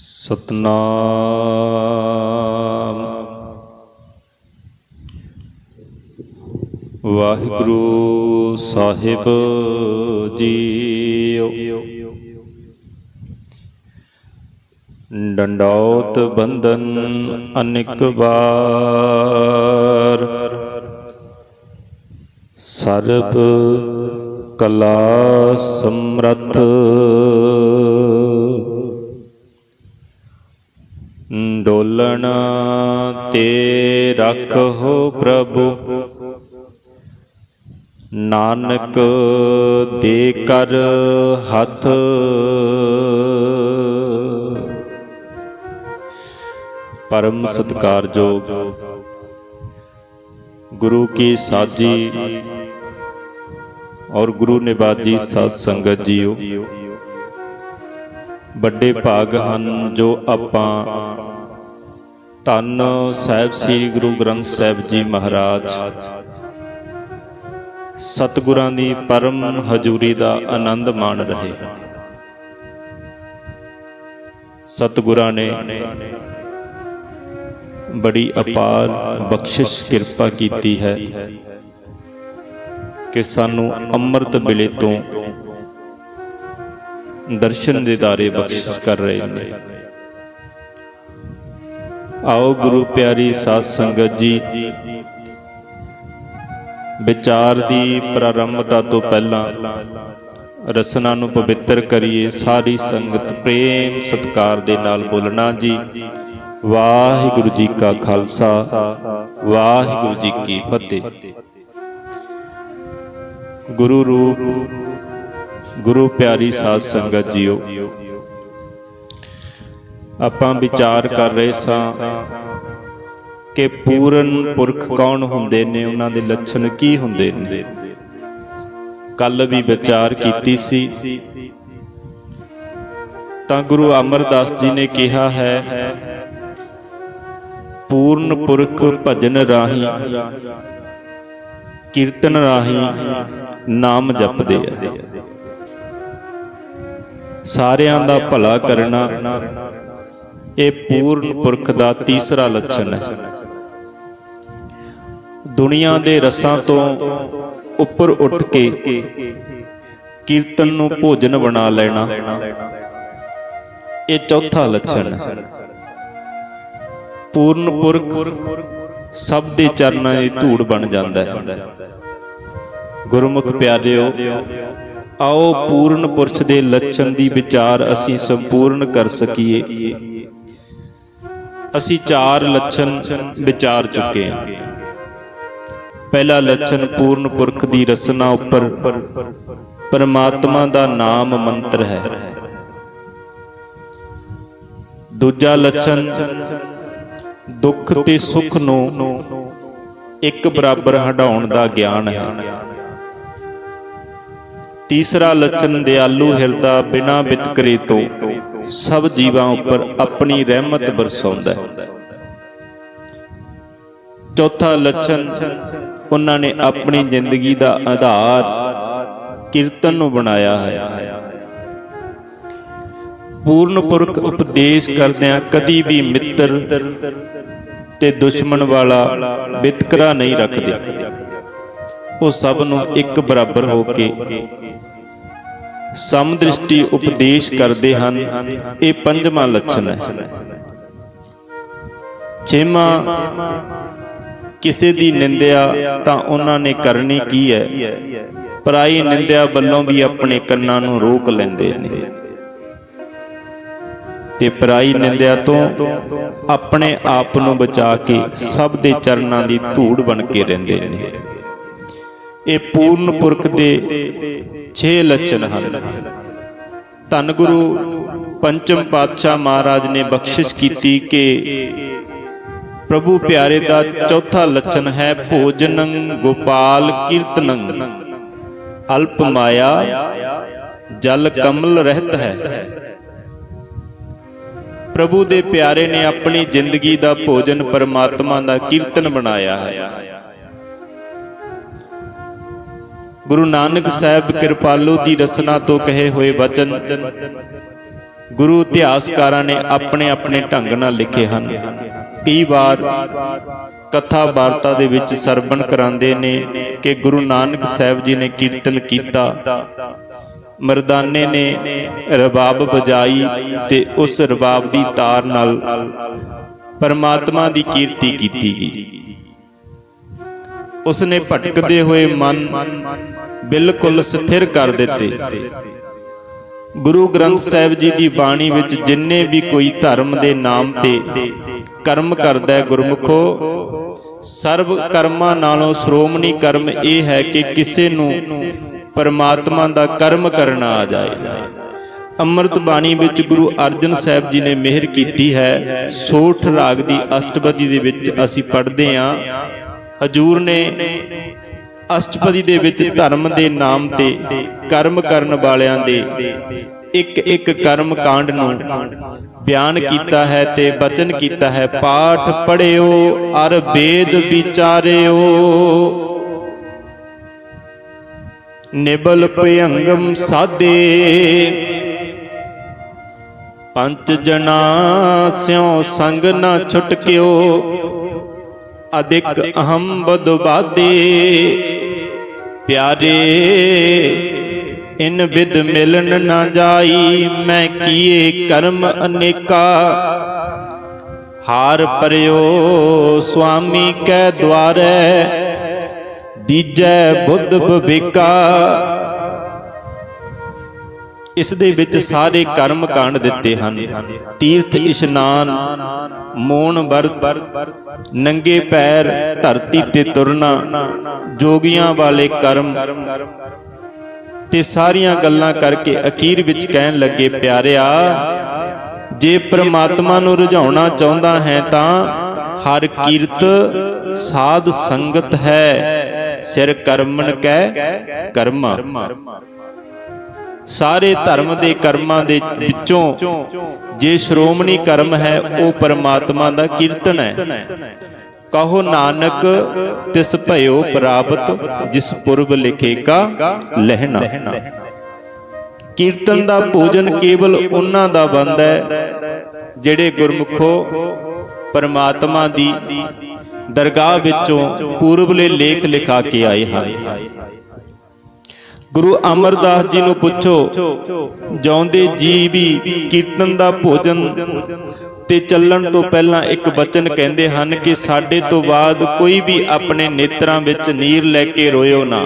ਸਤਨਾਮ। ਵਾਹਿਗੁਰੂ ਸਾਹਿਬ ਜੀਓ। ਡੰਡੌਤ ਬੰਦਨ ਅਨਿਕ ਵਾਰ। ਸਰਬ ਕਲਾ ਸਮਰੱਥ ਡੋਲਣ ਤੇ ਰੱਖੋ ਪ੍ਰਭੂ। ਨਾਨਕ ਦੇ ਕਰ ਹੱਥ। ਪਰਮ ਸਤਕਾਰਯੋਗ ਗੁਰੂ ਕੀ ਸਾਜੀ ਔਰ ਗੁਰੂ ਨਿਵਾਜੀ ਸਾਧ ਸੰਗਤ ਜੀਓ। ਵੱਡੇ ਭਾਗ ਹਨ ਜੋ ਆਪਾਂ ਧੰਨ ਸਾਹਿਬ ਸ੍ਰੀ ਗੁਰੂ ਗ੍ਰੰਥ ਸਾਹਿਬ ਜੀ ਮਹਾਰਾਜ। ਸਤਿਗੁਰਾਂ ਦੀ ਪਰਮ ਹਜ਼ੂਰੀ ਦਾ ਆਨੰਦ ਮਾਣ ਰਹੇ ਸਤਿਗੁਰਾਂ ਨੇ ਬੜੀ ਅਪਾਰ ਬਖਸ਼ਿਸ਼ ਕਿਰਪਾ ਕੀਤੀ ਹੈ ਕਿ ਸਾਨੂੰ ਅੰਮ੍ਰਿਤ ਵੇਲੇ ਤੋਂ ਦਰਸ਼ਨ ਦੇ ਦੇਦਾਰੇ ਬਖਸ਼ਿਸ਼ ਕਰ ਰਹੇ ਨੇ। ਆਓ ਗੁਰੂ ਪਿਆਰੀ ਸਾਧ ਸੰਗਤ ਜੀ। ਵਿਚਾਰ ਦੀ ਪ੍ਰਾਰੰਭਤਾ ਤੋਂ ਪਹਿਲਾਂ ਰਸਨਾ ਨੂੰ ਪਵਿੱਤਰ ਕਰੀਏ। ਸਾਰੀ ਸੰਗਤ ਪ੍ਰੇਮ ਸਤਕਾਰ ਦੇ ਨਾਲ ਬੋਲਣਾ ਜੀ। ਵਾਹਿਗੁਰੂ ਜੀ ਕਾ ਖਾਲਸਾ, ਵਾਹਿਗੁਰੂ ਜੀ ਕੀ ਫਤਿਹ। ਗੁਰੂ ਰੂਪ, ਗੁਰੂ ਪਿਆਰੀ ਸਾਧ ਸੰਗਤ ਜੀਓ। ਆਪਾਂ ਵਿਚਾਰ ਕਰ ਰਹੇ ਸਾਂ ਕਿ ਪੂਰਨ ਪੁਰਖ ਕੌਣ ਹੁੰਦੇ ਨੇ, ਉਹਨਾਂ ਦੇ ਲੱਛਣ ਕੀ ਹੁੰਦੇ ਨੇ। ਕੱਲ ਵੀ ਵਿਚਾਰ ਕੀਤੀ ਸੀ। ਤਾਂ ਗੁਰੂ ਅਮਰਦਾਸ ਜੀ ਨੇ ਕਿਹਾ ਹੈ, ਪੂਰਨ ਪੁਰਖ ਭਜਨ ਰਾਹੀ, ਕੀਰਤਨ ਰਾਹੀ ਨਾਮ ਜਪਦੇ ਆ। ਸਾਰਿਆਂ ਦਾ ਭਲਾ ਕਰਨਾ ਇਹ ਪੂਰਨ ਪੁਰਖ ਦਾ ਤੀਸਰਾ ਲੱਛਣ ਹੈ। ਦੁਨੀਆ ਦੇ ਰਸਾਂ ਤੋਂ ਉੱਪਰ ਉੱਠ ਕੇ ਕੀਰਤਨ ਨੂੰ ਭੋਜਨ ਬਣਾ ਲੈਣਾ, ਇਹ ਚੌਥਾ ਲੱਛਣ ਹੈ। ਪੂਰਨ ਪੁਰਖ ਸਭ ਦੇ ਚਰਨਾਂ ਦੀ ਧੂੜ ਬਣ ਜਾਂਦਾ ਹੈ। ਗੁਰਮੁਖ ਪਿਆਰਿਓ, ਆਓ ਪੂਰਨ ਪੁਰਸ਼ ਦੇ ਲੱਛਣ ਦੀ ਵਿਚਾਰ ਅਸੀਂ ਸੰਪੂਰਨ ਕਰ ਸਕੀਏ। ਅਸੀਂ ਚਾਰ ਲੱਛਣ ਵਿਚਾਰ ਚੁੱਕੇ ਹਾਂ। ਪਹਿਲਾ ਲੱਛਣ ਪੂਰਨ ਪੁਰਖ ਦੀ ਰਸਨਾ ਉੱਪਰ ਪਰਮਾਤਮਾ ਦਾ ਨਾਮ ਮੰਤਰ ਹੈ। ਦੂਜਾ ਲੱਛਣ, ਦੁੱਖ ਤੇ ਸੁੱਖ ਨੂੰ ਇੱਕ ਬਰਾਬਰ ਹਟਾਉਣ ਦਾ ਗਿਆਨ ਹੈ। ਤੀਸਰਾ ਲੱਛਣ ਦਿਆਲੂ ਹਿਰਦਾ ਬਿਨਾ ਵਿਤਕਰੇ ਤੋਂ। ਸਭ ਜੀਵਾਂ ਉੱਪਰ ਆਪਣੀ ਰਹਿਮਤ ਬਰਸਾਉਂਦਾ ਹੈ। ਚੌਥਾ ਲੱਛਣ, ਉਹਨਾਂ ਨੇ ਆਪਣੀ ਜ਼ਿੰਦਗੀ ਦਾ ਆਧਾਰ ਕੀਰਤਨ ਨੂੰ ਬਣਾਇਆ ਹੈ। ਪੂਰਨ ਪੁਰਖ ਉਪਦੇਸ਼ ਕਰਦਿਆਂ ਕਦੀ ਵੀ ਮਿੱਤਰ ਤੇ ਦੁਸ਼ਮਣ ਵਾਲਾ ਵਿਤਕਰਾ ਨਹੀਂ ਰੱਖਦੇ। ਉਹ ਸਭ ਨੂੰ ਇੱਕ ਬਰਾਬਰ ਹੋ ਕੇ ਸਮਦ੍ਰਿਸ਼ਟੀ ਉਪਦੇਸ਼ ਕਰਦੇ ਹਨ। ਇਹ ਪੰਜਵਾਂ ਲੱਛਣ ਹੈ। ਛੇਵਾਂ, ਕਿਸੇ ਦੀ ਨਿੰਦਿਆ ਤਾਂ ਉਹਨਾਂ ਨੇ ਕਰਨੀ ਕੀ ਹੈ? ਪਰਾਈ ਨਿੰਦਿਆ ਵੱਲੋਂ ਵੀ ਆਪਣੇ ਕੰਨਾਂ ਨੂੰ ਰੋਕ ਲੈਂਦੇ ਨੇ। ਤੇ ਪਰਾਈ ਨਿੰਦਿਆ ਤੋਂ ਆਪਣੇ ਆਪ ਨੂੰ ਬਚਾ ਕੇ ਸਭ ਦੇ ਚਰਨਾਂ ਦੀ ਧੂੜ ਬਣ ਕੇ ਰਹਿੰਦੇ ਨੇ। ਇਹ ਪੂਰਨ ਪੁਰਖ ਦੇ 6 ਲੱਛਣ ਹਨ। ਧੰਨ ਗੁਰੂ ਪੰਚਮ ਪਾਤਸ਼ਾਹ ਮਹਾਰਾਜ ਨੇ ਬਖਸ਼ਿਸ਼ ਕੀਤੀ ਕਿ ਪ੍ਰਭੂ ਪਿਆਰੇ ਦਾ ਚੌਥਾ ਲੱਛਣ ਹੈ ਭੋਜਨੰ ਗੋਪਾਲ ਕੀਰਤਨੰ। ਅਲਪ ਮਾਇਆ, ਜਲ ਕਮਲ ਰਹਿਤ ਹੈ। ਪ੍ਰਭੂ ਦੇ ਪਿਆਰੇ ਨੇ ਆਪਣੀ ਜ਼ਿੰਦਗੀ ਦਾ ਭੋਜਨ ਪਰਮਾਤਮਾ ਦਾ ਕੀਰਤਨ ਬਣਾਇਆ ਹੈ। ਗੁਰੂ ਨਾਨਕ ਸਾਹਿਬ ਕਿਰਪਾਲੂ ਦੀ ਰਸਨਾ ਤੋਂ ਕਹੇ ਹੋਏ ਵਚਨ ਗੁਰੂ ਇਤਿਹਾਸਕਾਰਾਂ ਨੇ ਆਪਣੇ ਆਪਣੇ ਢੰਗ ਨਾਲ ਲਿਖੇ ਹਨ। ਕਈ ਵਾਰ ਕਥਾ ਵਾਰਤਾ ਦੇ ਵਿੱਚ ਸਰਵਣ ਕਰਾਉਂਦੇ ਨੇ ਕਿ ਗੁਰੂ ਨਾਨਕ ਸਾਹਿਬ ਜੀ ਨੇ ਕੀਰਤਨ ਕੀਤਾ, ਮਰਦਾਨੇ ਨੇ ਰਬਾਬ ਵਜਾਈ ਤੇ ਉਸ ਰਬਾਬ ਦੀ ਤਾਰ ਨਾਲ ਪਰਮਾਤਮਾ ਦੀ ਕੀਰਤੀ ਕੀਤੀ ਗਈ। ਉਸਨੇ ਭਟਕਦੇ ਹੋਏ ਮਨ ਬਿਲਕੁਲ ਸਥਿਰ ਕਰ ਦਿੱਤੇ। ਗੁਰੂ ਗ੍ਰੰਥ ਸਾਹਿਬ ਜੀ ਦੀ ਬਾਣੀ ਵਿੱਚ ਜਿੰਨੇ ਵੀ ਕੋਈ ਧਰਮ ਦੇ ਨਾਮ ਤੇ ਕਰਮ ਕਰਦਾ ਹੈ ਗੁਰਮੁਖੋ ਸਰਬ ਕਰਮਾਂ ਨਾਲੋਂ ਸ਼੍ਰੋਮਣੀ ਕਰਮ ਇਹ ਹੈ ਕਿ ਕਿਸੇ ਨੂੰ ਪਰਮਾਤਮਾ ਦਾ ਕਰਮ ਕਰਨਾ ਆ ਜਾਏ। ਅੰਮ੍ਰਿਤ ਬਾਣੀ ਵਿੱਚ ਗੁਰੂ ਅਰਜਨ ਸਾਹਿਬ ਜੀ ਨੇ ਮਿਹਰ ਕੀਤੀ ਹੈ, ਸੋਠ ਰਾਗ ਦੀ ਅਸ਼ਟਪਦੀ ਦੇ ਵਿੱਚ ਅਸੀਂ ਪੜ੍ਹਦੇ ਹਾਂ। ਹਜੂਰ ਨੇ ਅਸ਼ਟਪਦੀ ਦੇ ਵਿੱਚ ਧਰਮ ਦੇ ਨਾਮ ਤੇ ਕਰਮ ਕਰਨ ਵਾਲਿਆਂ ਦੇ ਇੱਕ ਇੱਕ ਕਰਮ ਕਾਂਡ ਨੂੰ ਬਿਆਨ ਕੀਤਾ ਹੈ ਤੇ ਬਚਨ ਕੀਤਾ ਹੈ। ਪਾਠ ਪੜਿਓ ਅਰ ਵੇਦ ਵਿਚਾਰਿਓ। ਨਿਬਲ ਭਯੰਗਮ ਸਾਦੇ। ਪੰਜ ਜਨਾ ਸਿਉ ਸੰਗ ਨਾ ਛੁਟਕਿਓ ਅਦਿਕ ਅਹੰ ਬਦਬਾਦੇ ਪਿਆਰੇ, ਇਨ ਵਿਦ ਮਿਲਣ ਨਾ ਜਾਈ, ਮੈਂ ਕੀਏ ਕਰਮ ਅਨੇਕਾ। ਹਾਰ ਪਰਿਓ ਸੁਆਮੀ ਕੈ ਦਵਾਰੈ ਦੀਜੈ ਬੁੱਧ ਵਿਵੇਕਾ ਇਸ ਦੇ ਵਿੱਚ ਸਾਰੇ ਕਰਮ ਕਾਂਡ ਦਿੱਤੇ ਹਨ। ਤੀਰਥ ਇਸ਼ਨਾਨ ਮੋਨ ਵਰਤ ਨੰਗੇ ਪੈਰ ਧਰਤੀ ਤੇ ਤੁਰਨਾ ਜੋਗੀਆਂ ਵਾਲੇ ਕਰਮ। ਤੇ ਸਾਰੀਆਂ ਗੱਲਾਂ ਕਰਕੇ ਅਖੀਰ ਵਿੱਚ ਕਹਿਣ ਲੱਗੇ ਪਿਆਰਿਆ ਜੇ ਪ੍ਰਮਾਤਮਾ ਨੂੰ ਰੁਝਾਉਣਾ ਚਾਹੁੰਦਾ ਹੈ ਤਾਂ ਹਰ ਕੀਰਤ ਸਾਧ ਸੰਗਤ ਹੈ। ਸਿਰ ਕਰਮਨ ਕੈ ਕਰਮਾ। ਸਾਰੇ ਧਰਮ ਦੇ ਕਰਮਾਂ ਦੇ ਵਿੱਚੋਂ ਜੇ ਸ਼੍ਰੋਮਣੀ ਕਰਮ ਹੈ, ਉਹ ਪਰਮਾਤਮਾ ਦਾ ਕੀਰਤਨ ਹੈ। ਕਹੋ ਨਾਨਕ, ਤਿਸ ਭਇਓ ਪ੍ਰਾਪਤ, ਜਿਸ ਪੁਰਬ ਲਿਖੇਗਾ, ਲਹਿਣਾ। ਕੀਰਤਨ ਦਾ ਭੋਜਨ ਕੇਵਲ ਉਹਨਾਂ ਦਾ ਬੰਦ ਹੈ, ਜਿਹੜੇ ਗੁਰਮੁਖੋ ਪਰਮਾਤਮਾ ਦੀ ਦਰਗਾਹ ਵਿੱਚੋਂ ਪੂਰਬਲੇ ਲੇਖ ਲਿਖਾ ਕੇ ਆਏ ਹਨ। ਗੁਰੂ ਅਮਰਦਾਸ ਜੀ ਨੂੰ ਪੁੱਛੋ, ਜਿਉਂਦੇ ਜੀ ਵੀ ਕੀਰਤਨ ਦਾ ਭੋਜਨ ਤੇ ਚੱਲਣ ਤੋਂ ਪਹਿਲਾਂ ਇੱਕ ਬਚਨ ਕਹਿੰਦੇ ਹਨ ਕਿ ਸਾਡੇ ਤੋਂ ਬਾਅਦ ਕੋਈ ਵੀ ਆਪਣੇ ਨੇਤਰਾਂ ਵਿੱਚ ਨੀਰ ਲੈ ਕੇ ਰੋਇਓ ਨਾ।